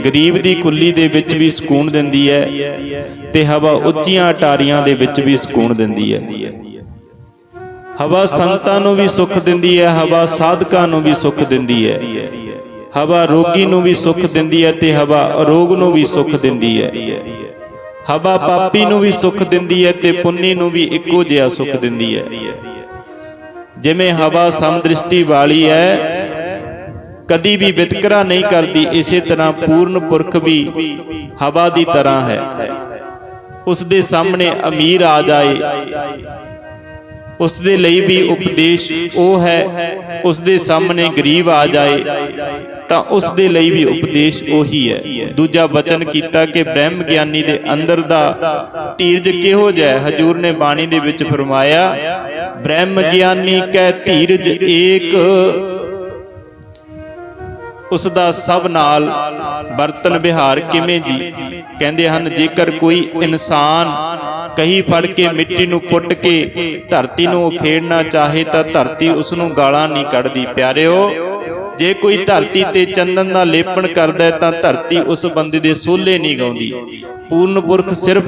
ਗਰੀਬ ਦੀ ਕੁੱਲੀ ਦੇ ਵਿੱਚ ਵੀ ਸਕੂਨ ਦਿੰਦੀ ਹੈ ਤੇ ਹਵਾ ਉੱਚੀਆਂ ਅਟਾਰੀਆਂ ਦੇ ਵਿੱਚ ਵੀ ਸਕੂਨ ਦਿੰਦੀ ਹੈ। ਹਵਾ ਸੰਤਾਂ ਨੂੰ ਵੀ ਸੁੱਖ ਦਿੰਦੀ ਹੈ, ਹਵਾ ਸਾਧਕਾਂ ਨੂੰ ਵੀ ਸੁੱਖ ਦਿੰਦੀ ਹੈ। ਹਵਾ ਰੋਗੀ ਨੂੰ ਵੀ ਸੁੱਖ ਦਿੰਦੀ ਹੈ ਤੇ ਹਵਾ ਅਰੋਗ ਨੂੰ ਵੀ ਸੁੱਖ ਦਿੰਦੀ ਹੈ। ਹਵਾ ਪਾਪੀ ਨੂੰ ਵੀ ਸੁੱਖ ਦਿੰਦੀ ਹੈ ਤੇ ਪੁੰਨੀ ਨੂੰ ਵੀ ਇੱਕੋ ਜਿਹਾ ਸੁੱਖ ਦਿੰਦੀ ਹੈ। ਜਿਵੇਂ ਹਵਾ ਸਮਦ੍ਰਿਸ਼ਟੀ ਵਾਲੀ ਹੈ ਕਦੀ ਵੀ ਵਿਤਕਰਾ ਨਹੀਂ ਕਰਦੀ ਇਸੇ ਤਰ੍ਹਾਂ ਪੂਰਨ ਪੁਰਖ ਵੀ ਹਵਾ ਦੀ ਤਰ੍ਹਾਂ ਹੈ। ਉਸ ਦੇ ਸਾਹਮਣੇ ਅਮੀਰ ਆ ਜਾਏ। ਉਸ ਦੇ ਲਈ ਵੀ ਉਪਦੇਸ਼ ਉਹ ਹੈ ਉਸ ਦੇ ਸਾਹਮਣੇ ਗਰੀਬ ਆ ਜਾਏ। ਤਾਂ ਉਸ ਦੇ ਲਈ ਵੀ ਉਪਦੇਸ਼ ਉਹੀ ਹੈ। ਦੂਜਾ ਬਚਨ ਕੀਤਾ ਕਿ ਬ੍ਰਹਮ ਗਿਆਨੀ ਦੇ ਅੰਦਰ ਦਾ ਧੀਰਜ ਕਿਹੋ ਜਿਹਾ ਹਜੂਰ ਨੇ ਬਾਣੀ ਦੇ ਵਿੱਚ ਫਰਮਾਇਆ ਬ੍ਰਹਮ ਗਿਆਨੀ ਕੈ ਧੀਰਜ ਏਕ। ਉਸ ਦਾ ਸਭ ਨਾਲ ਵਰਤਨ ਵਿਹਾਰ ਕਿਵੇਂ ਜੀ? ਕਹਿੰਦੇ ਹਨ, ਜੇਕਰ ਕੋਈ ਇਨਸਾਨ ਕਹੀ ਫੜ ਕੇ ਮਿੱਟੀ ਨੂੰ ਪੁੱਟ ਕੇ ਧਰਤੀ ਨੂੰ ਉਖੇੜਨਾ ਚਾਹੇ ਤਾਂ ਧਰਤੀ ਉਸ ਨੂੰ ਗਾਲਾਂ ਨਹੀਂ ਕੱਢਦੀ। ਪਿਆਰਿਓ ਜੇ ਕੋਈ ਧਰਤੀ ਤੇ ਚੰਦਨ ਦਾ ਲੇਪਣ ਕਰਦਾ ਤਾਂ ਧਰਤੀ ਉਸ ਬੰਦੇ ਦੇ ਸੋਲੇ ਨਹੀਂ ਗਾਉਂਦੀ। ਪੂਰਨ ਪੁਰਖ ਸਿਰਫ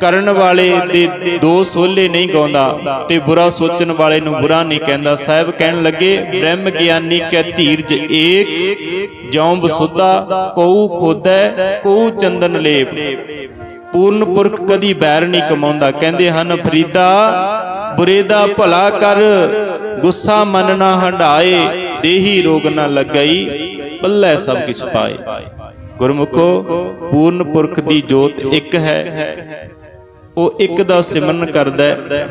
ਕਰਨ ਵਾਲੇ ਦੇ ਦੋ ਸੋਲੇ ਨਹੀਂ ਗਾਉਂਦਾ ਤੇ ਬੁਰਾ ਸੋਚਣ ਵਾਲੇ ਨੂੰ ਬੁਰਾ ਨਹੀਂ ਕਹਿੰਦਾ। ਸਾਹਿਬ ਕਹਿਣ ਲੱਗੇ, ਬ੍ਰਹਮ ਗਿਆਨੀ ਕੈ ਧੀਰਜ ਏਕ, ਜਉ ਬਸੁੱਧਾ ਕਉ ਖੋਦੈ ਕਉ ਚੰਦਨ ਲੇਪ। ਪੂਰਨ ਪੁਰਖ ਕਦੀ ਬੈਰ ਨਹੀਂ ਕਮਾਉਂਦਾ। ਕਹਿੰਦੇ ਹਨ, ਫਰੀਦਾ, ਬੁਰੇ ਦਾ ਭਲਾ ਕਰ ਗੁੱਸਾ ਮਨ ਨਾ ਹੰਡਾਏ ਦੇਹੀ ਰੋਗ ਨਾ ਲੱਗਈ, ਪੱਲੇ ਸਭ ਕਿਛ ਪਾਏ। ਗੁਰਮੁਖੋ, ਪੂਰਨ ਪੁਰਖ ਦੀ ਜੋਤ ਇੱਕ ਹੈ। ਉਹ ਇੱਕ ਦਾ ਸਿਮਰਨ ਕਰਦਾ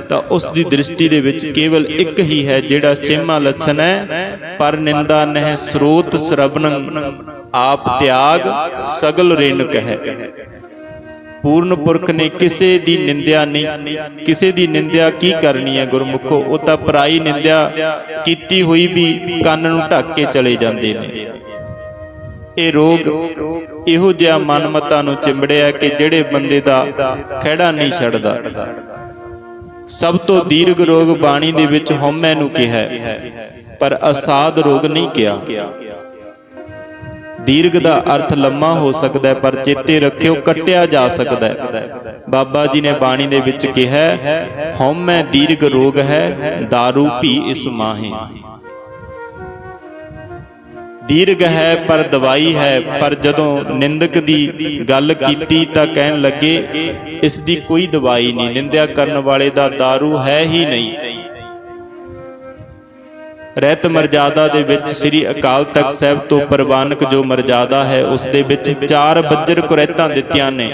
ਤਾਂ ਉਸ ਦੀ ਦ੍ਰਿਸ਼ਟੀ ਦੇ ਵਿੱਚ ਕੇਵਲ ਇੱਕ ਹੀ ਹੈ, ਜਿਹੜਾ ਚੇਮਾ ਲੱਛਣ ਹੈ, ਪਰ ਨਿੰਦਾ ਨਹਿ ਸਰੋਤ ਸਰਬਨੰ ਆਪ ਤਿਆਗ ਸਗਲ ਰੇਨਕ ਹੈ। ਪੂਰਨ ਪੁਰਖ ਨੇ ਕਿਸੇ ਦੀ ਨਿੰਦਿਆ ਨਹੀਂ। ਕਿਸੇ ਦੀ ਨਿੰਦਿਆ ਕੀ ਕਰਨੀ ਹੈ ਗੁਰਮੁਖੋ? ਉਹ ਤਾਂ ਪਰਾਈ ਨਿੰਦਿਆ ਕੀਤੀ ਹੋਈ ਵੀ ਕੰਨ ਨੂੰ ਢੱਕ ਕੇ ਚਲੇ ਜਾਂਦੇ ਨੇ। ਇਹ ਰੋਗ ਇਹੋ ਜਿਹਾ ਮਨਮਤਾਂ ਨੂੰ ਚਿੰਬੜਿਆ ਕਿ ਜਿਹੜੇ ਬੰਦੇ ਦਾ ਖਹਿੜਾ ਨਹੀਂ ਛੱਡਦਾ। ਸਭ ਤੋਂ ਦੀਰਘ ਰੋਗ ਬਾਣੀ ਦੇ ਵਿੱਚ ਹਉਮੈ ਨੂੰ ਕਿਹਾ ਪਰ ਅਸਾਧ ਰੋਗ ਨਹੀਂ ਕਿਹਾ। ਦੀਰਘ ਦਾ ਅਰਥ ਲੰਮਾ ਹੋ ਸਕਦਾ ਹੈ ਪਰ ਚੇਤੇ ਰੱਖਿਓ ਕੱਟਿਆ ਜਾ ਸਕਦਾ ਹੈ ਬਾਬਾ ਜੀ ਨੇ ਬਾਣੀ ਦੇ ਵਿੱਚ ਕਿਹਾ ਹੈ, ਹਉਮੈ ਦੀਰਘ ਰੋਗ ਹੈ दारू ਭੀ ਇਸ ਮਾਹੇ ਦੀਰਘ ਹੈ ਪਰ ਦਵਾਈ ਹੈ ਪਰ ਜਦੋਂ ਨਿੰਦਕ ਦੀ ਗੱਲ ਕੀਤੀ ਤਾਂ ਕਹਿਣ ਲੱਗੇ ਇਸ ਦੀ ਕੋਈ ਦਵਾਈ ਨਹੀਂ ਨਿੰਦਿਆ ਕਰਨ ਵਾਲੇ ਦਾ दारू ਹੈ ਹੀ ਨਹੀਂ ਰਹਿਤ ਮਰਜ਼ਾਦਾ ਦੇ ਵਿੱਚ ਸ੍ਰੀ ਅਕਾਲ ਤਖਤ ਸਾਹਿਬ ਤੋਂ ਪ੍ਰਵਾਨਕ ਜੋ ਮਰਜ਼ਾਦਾ ਹੈ, ਉਸ ਦੇ ਵਿੱਚ ਚਾਰ ਬੱਜਰ ਕੁਰੈਤਾਂ ਦਿੱਤੀਆਂ ਨੇ।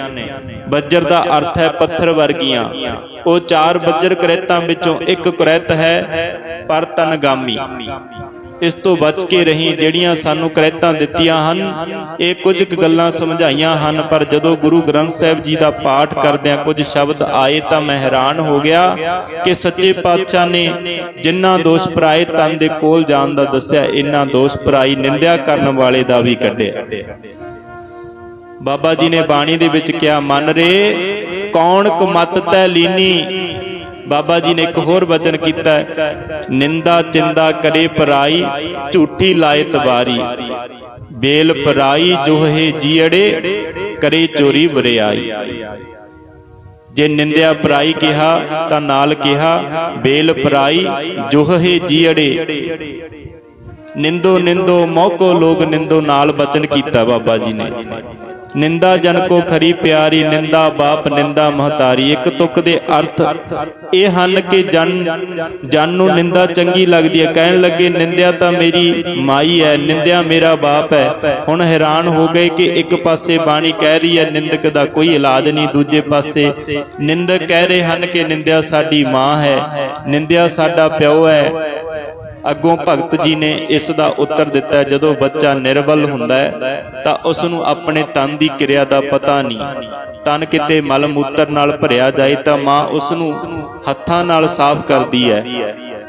ਬੱਜਰ ਦਾ ਅਰਥ ਹੈ ਪੱਥਰ ਵਰਗੀਆਂ। ਉਹ ਚਾਰ ਬੱਜਰ ਕੁਰੈਤਾਂ ਵਿੱਚੋਂ ਇੱਕ ਕੁਰੈਤ ਹੈ, ਪਰ ਤਨਗਾਮੀ। ਇਸ ਤੋਂ ਬਚ ਕੇ ਰਹੀ ਜਿਹੜੀਆਂ ਸਾਨੂੰ ਕਰੈਤਾਂ ਦਿੱਤੀਆਂ ਹਨ। ਇਹ ਕੁਝ ਕੁ ਗੱਲਾਂ ਸਮਝਾਈਆਂ ਹਨ, ਪਰ ਜਦੋਂ ਗੁਰੂ ਗ੍ਰੰਥ ਸਾਹਿਬ ਜੀ ਦਾ ਪਾਠ ਕਰਦਿਆਂ ਕੁਝ ਸ਼ਬਦ ਆਏ ਤਾਂ ਮੈਂ ਹੈਰਾਨ ਹੋ ਗਿਆ ਕਿ ਸੱਚੇ ਪਾਤਸ਼ਾਹ ਨੇ ਜਿਨ੍ਹਾਂ ਦੋਸ਼ ਪਰਾਏ ਤਨ ਦੇ ਕੋਲ ਜਾਣ ਦਾ ਦੱਸਿਆ ਇਨ੍ਹਾਂ ਦੋਸ਼ ਪਰਾਈ ਨਿੰਦਿਆ ਕਰਨ ਵਾਲੇ ਦਾ ਵੀ ਕੱਢਿਆ। ਬਾਬਾ ਜੀ ਨੇ ਬਾਣੀ ਦੇ ਵਿੱਚ ਕਿਹਾ, ਮੰਨ ਰੇ ਕੌਣ ਕੁਮਤ ਤੈ ਲੀਨੀ ਬਾਬਾ ਜੀ ਨੇ ਇੱਕ ਹੋਰ ਵਚਨ ਕੀਤਾ ਹੈ, ਨਿੰਦਾ ਚਿੰਦਾ ਕਰੇ ਪਰਾਈ ਝੂਠੀ ਲਾਏ ਤਵਾਰੀ। ਬੇਲ ਪਰਾਈ ਜੋਹੇ ਜੀੜੇ ਕਰੇ ਚੋਰੀ ਵਰਿਆਈ। ਜੇ ਨਿੰਦਿਆ ਪਰਾਈ ਕਿਹਾ ਤਾਂ ਨਾਲ ਕਿਹਾ ਬੇਲ ਪਰਾਈ ਜੋਹੇ ਜੀੜੇ ਨਿੰਦੋ ਨਿੰਦੋ ਮੋਕੋ ਲੋਗ ਨਿੰਦੋ ਨਾਲ ਬਚਨ ਕੀਤਾ ਬਾਬਾ ਜੀ ਨੇ। ਨਿੰਦਾ ਜਨ ਕੋ ਖਰੀ ਪਿਆਰੀ, ਨਿੰਦਾ ਬਾਪ, ਨਿੰਦਾ ਮਹਤਾਰੀ। ਇੱਕ ਤੁਕ ਦੇ ਅਰਥ ਇਹ ਹਨ ਕਿ ਜਨ ਜਨ ਨੂੰ ਨਿੰਦਾ ਚੰਗੀ ਲੱਗਦੀ ਹੈ। ਕਹਿਣ ਲੱਗੇ, ਨਿੰਦਿਆ ਤਾਂ ਮੇਰੀ ਮਾਈ ਹੈ, ਨਿੰਦਿਆ ਮੇਰਾ ਬਾਪ ਹੈ। ਹੁਣ ਹੈਰਾਨ ਹੋ ਗਏ ਕਿ ਇੱਕ ਪਾਸੇ ਬਾਣੀ ਕਹਿ ਰਹੀ ਹੈ, ਨਿੰਦਕ ਦਾ ਕੋਈ ਇਲਾਜ ਨਹੀਂ। ਦੂਜੇ ਪਾਸੇ ਨਿੰਦਕ ਕਹਿ ਰਹੇ ਹਨ ਕਿ, ਨਿੰਦਿਆ ਸਾਡੀ ਮਾਂ ਹੈ। ਨਿੰਦਿਆ ਸਾਡਾ ਪਿਓ ਹੈ। ਅੱਗੋਂ ਭਗਤ ਜੀ ਨੇ ਇਸ ਦਾ ਉੱਤਰ ਦਿੱਤਾ ਜਦੋਂ ਬੱਚਾ ਨਿਰਬਲ ਹੁੰਦਾ ਹੈ ਤਾਂ ਉਸ ਨੂੰ ਆਪਣੇ ਤਨ ਦੀ ਕਿਰਿਆ ਦਾ ਪਤਾ ਨਹੀਂ। ਤਨ ਕਿਤੇ ਮਲ ਮੂਤਰ ਨਾਲ ਭਰਿਆ ਜਾਏ ਤਾਂ ਮਾਂ ਉਸ ਨੂੰ ਹੱਥਾਂ ਨਾਲ ਸਾਫ਼ ਕਰਦੀ ਹੈ।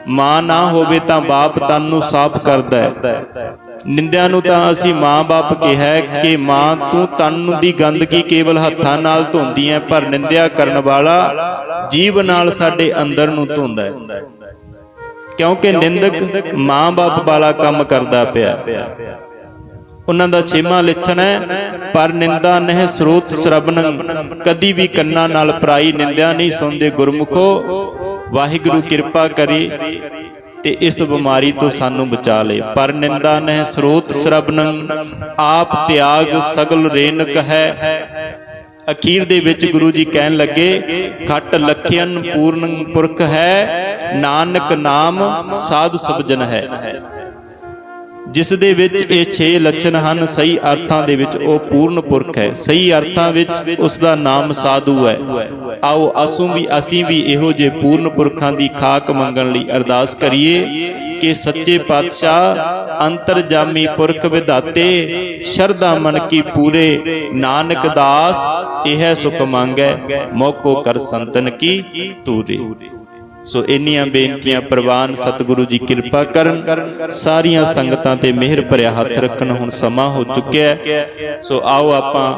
ਮਾਂ ਨਾ ਹੋਵੇ ਤਾਂ ਬਾਪ ਤਨ ਨੂੰ ਸਾਫ਼ ਕਰਦਾ ਹੈ। ਨਿੰਦਿਆ ਨੂੰ ਤਾਂ ਅਸੀਂ ਮਾਂ-ਬਾਪ ਕਿਹਾ ਕਿ ਮਾਂ ਤੂੰ ਤਨ ਦੀ ਗੰਦਗੀ ਕੇਵਲ ਹੱਥਾਂ ਨਾਲ ਧੋਂਦੀ ਹੈ ਪਰ ਨਿੰਦਿਆ ਕਰਨ ਵਾਲਾ ਜੀਵ ਨਾਲ ਸਾਡੇ ਅੰਦਰ ਨੂੰ ਧੋਂਦਾ ਹੈ। ਕਿਉਂਕਿ ਨਿੰਦਕ ਮਾਂ-ਬਾਪ ਵਾਲਾ ਕੰਮ ਕਰਦਾ ਪਿਆ। ਉਹਨਾਂ ਦਾ ਛੇਵਾਂ ਲੱਛਣ ਹੈ ਪਰ ਨਿੰਦਾ ਨਹਿ ਸਰੋਤ ਸਰਬਨੰ ਕਦੀ ਵੀ ਕੰਨਾਂ ਨਾਲ ਪਰਾਈ ਨਿੰਦਿਆ ਨਹੀਂ ਸੁਣਦੇ ਗੁਰਮੁਖੋ ਵਾਹਿਗੁਰੂ ਕਿਰਪਾ ਕਰੇ ਤੇ ਇਸ ਬਿਮਾਰੀ ਤੋਂ ਸਾਨੂੰ ਬਚਾ ਲੇ ਪਰ ਨਿੰਦਾ ਨਹਿ ਸਰੋਤ ਸਰਬਨੰ ਆਪ ਤਿਆਗ ਸਗਲ ਰੇਨਕ ਹੈ। ਅਖੀਰ ਦੇ ਵਿੱਚ ਗੁਰੂ ਜੀ ਕਹਿਣ ਲੱਗੇ ਖੱਟ ਲਖਿਅਨ ਪੂਰਨ ਪੁਰਖ ਹੈ ਨਾਨਕ ਨਾਮ ਸਾਧ ਸਬਜਨ ਹੈ। ਜਿਸ ਦੇ ਵਿੱਚ ਇਹ 6 ਲੱਛਣ ਹਨ, ਸਹੀ ਅਰਥਾਂ ਦੇ ਵਿੱਚ ਉਹ ਪੂਰਨ ਪੁਰਖ ਹੈ। ਸਹੀ ਅਰਥਾਂ ਵਿੱਚ ਉਸ ਦਾ ਨਾਮ ਸਾਧੂ ਹੈ। ਆਓ ਅਸੂ ਵੀ, ਅਸੀਂ ਵੀ ਇਹੋ ਜਿਹੇ ਪੂਰਨ ਪੁਰਖਾਂ ਦੀ ਖਾਕ ਮੰਗਣ ਲਈ ਅਰਦਾਸ ਕਰੀਏ ਕਿ ਸੱਚੇ ਪਾਤਸ਼ਾਹ, ਅੰਤਰਜਾਮੀ ਪੁਰਖ ਵਿਧਾਤੇ, ਸ਼ਰਧਾ ਮਨ ਕੀ ਪੂਰੇ, ਨਾਨਕ ਦਾਸ, ਇਹ ਸੁਖ ਮੰਗੈ, ਮੋਕੋ ਕਰ ਸੰਤਨ ਕੀ ਤੂਰੇ। ਸੋ ਇੰਨੀਆਂ ਬੇਨਤੀਆਂ, ਪ੍ਰਵਾਨ ਸਤਿਗੁਰੂ ਜੀ, ਕਿਰਪਾ ਕਰਨ। ਸਾਰੀਆਂ ਸੰਗਤਾਂ ਤੇ ਮਿਹਰ ਭਰਿਆ ਹੱਥ ਰੱਖਣ ਹੁਣ ਸਮਾਂ ਹੋ ਚੁੱਕਿਆ ਹੈ। ਸੋ ਆਓ ਆਪਾਂ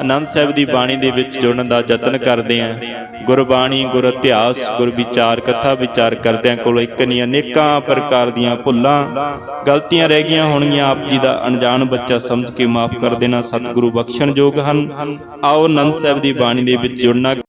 ਆਨੰਦ ਸਾਹਿਬ ਦੀ ਬਾਣੀ ਦੇ ਵਿੱਚ ਜੁੜਨ ਦਾ ਯਤਨ ਕਰਦੇ ਹਾਂ। ਗੁਰਬਾਣੀ, ਗੁਰ ਇਤਿਹਾਸ, ਗੁਰ ਵਿਚਾਰ, ਕਥਾ ਵਿਚਾਰ ਕਰਦਿਆਂ ਕੋਲ ਇੱਕ ਨਹੀਂ ਅਨੇਕਾਂ ਪ੍ਰਕਾਰ ਦੀਆਂ ਭੁੱਲਾਂ ਗਲਤੀਆਂ ਰਹਿ ਗਈਆਂ ਹੋਣਗੀਆਂ। ਆਪ ਜੀ ਦਾ ਅਣਜਾਣ ਬੱਚਾ ਸਮਝ ਕੇ ਮਾਫ ਕਰ ਦੇਣਾ। ਸਤਿਗੁਰੂ ਬਖਸ਼ਣਯੋਗ ਹਨ। ਆਓ ਆਨੰਦ ਸਾਹਿਬ ਦੀ ਬਾਣੀ ਦੇ ਵਿੱਚ ਜੁੜਨਾ